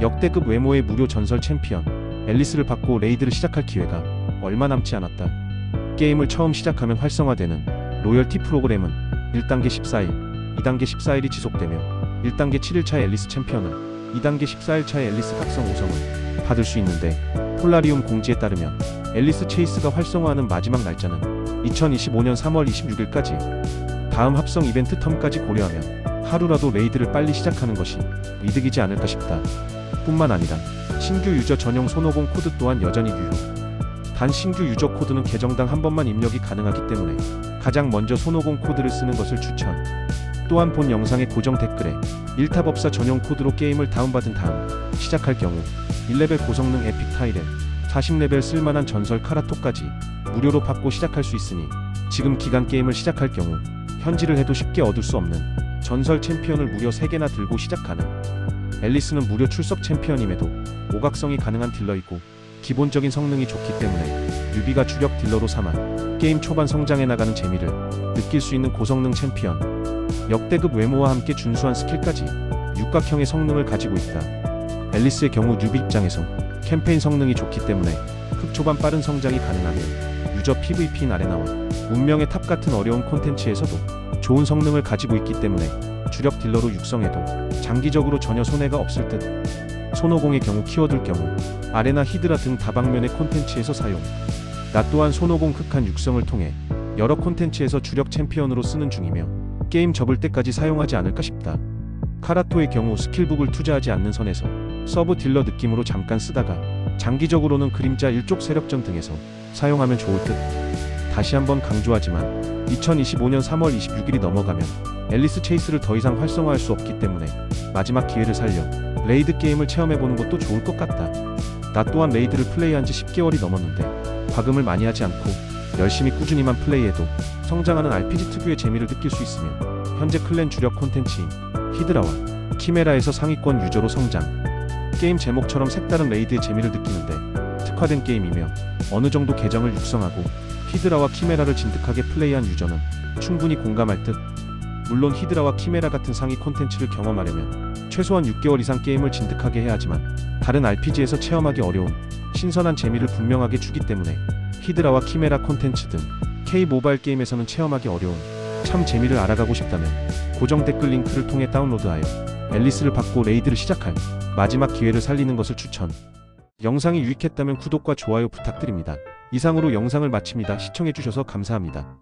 역대급 외모의 무료 전설 챔피언 앨리스를 받고 레이드를 시작할 기회가 얼마 남지 않았다. 게임을 처음 시작하면 활성화되는 로열티 프로그램은 1단계 14일, 2단계 14일이 지속되며 1단계 7일차 앨리스 챔피언은 2단계 14일차의 앨리스 각성 5성을 받을 수 있는데 폴라리움 공지에 따르면 앨리스 체이스가 활성화하는 마지막 날짜는 2025년 3월 26일까지 다음 합성 이벤트 텀까지 고려하면 하루라도 레이드를 빨리 시작하는 것이 이득이지 않을까 싶다. 뿐만 아니라 신규 유저 전용 손오공 코드 또한 여전히 유효. 단 신규 유저 코드는 계정당 한 번만 입력이 가능하기 때문에 가장 먼저 손오공 코드를 쓰는 것을 추천. 또한 본 영상의 고정 댓글에 1타법사 전용 코드로 게임을 다운받은 다음 시작할 경우 1레벨 고성능 에픽 타이렌, 40레벨 쓸만한 전설 카라토까지 무료로 받고 시작할 수 있으니 지금 기간 게임을 시작할 경우 현질을 해도 쉽게 얻을 수 없는 전설 챔피언을 무려 3개나 들고 시작하는 앨리스는 무료 출석 챔피언임에도 오각성이 가능한 딜러이고 기본적인 성능이 좋기 때문에 유비가 주력 딜러로 삼아 게임 초반 성장해 나가는 재미를 느낄 수 있는 고성능 챔피언 역대급 외모와 함께 준수한 스킬까지 육각형의 성능을 가지고 있다. 앨리스의 경우 뉴비 입장에서 캠페인 성능이 좋기 때문에 흑초반 빠른 성장이 가능하며 유저 PVP인 아레나와 운명의 탑 같은 어려운 콘텐츠에서도 좋은 성능을 가지고 있기 때문에 주력 딜러로 육성해도 장기적으로 전혀 손해가 없을 듯. 손오공의 경우 키워둘 경우 아레나 히드라 등 다방면의 콘텐츠에서 사용. 나 또한 손오공 극한 육성을 통해 여러 콘텐츠에서 주력 챔피언으로 쓰는 중이며 게임 접을 때까지 사용하지 않을까 싶다. 카라토의 경우 스킬북을 투자하지 않는 선에서 서브 딜러 느낌으로 잠깐 쓰다가 장기적으로는 그림자 일족 세력전 등에서 사용하면 좋을 듯. 다시 한번 강조하지만 2025년 3월 26일이 넘어가면 앨리스 체이스를 더 이상 활성화할 수 없기 때문에 마지막 기회를 살려 레이드 게임을 체험해보는 것도 좋을 것 같다. 나 또한 레이드를 플레이한 지 10개월이 넘었는데 과금을 많이 하지 않고 열심히 꾸준히만 플레이해도 성장하는 RPG 특유의 재미를 느낄 수 있으며 현재 클랜 주력 콘텐츠인 히드라와 키메라에서 상위권 유저로 성장. 게임 제목처럼 색다른 레이드의 재미를 느끼는데 특화된 게임이며 어느 정도 계정을 육성하고 히드라와 키메라를 진득하게 플레이한 유저는 충분히 공감할 듯. 물론 히드라와 키메라 같은 상위 콘텐츠를 경험하려면 최소한 6개월 이상 게임을 진득하게 해야 하지만 다른 RPG에서 체험하기 어려운 신선한 재미를 분명하게 주기 때문에 히드라와 키메라 콘텐츠 등 K 모바일 게임에서는 체험하기 어려운 참 재미를 알아가고 싶다면 고정 댓글 링크를 통해 다운로드하여 앨리스를 받고 레이드를 시작할 마지막 기회를 살리는 것을 추천. 영상이 유익했다면 구독과 좋아요 부탁드립니다. 이상으로 영상을 마칩니다. 시청해주셔서 감사합니다.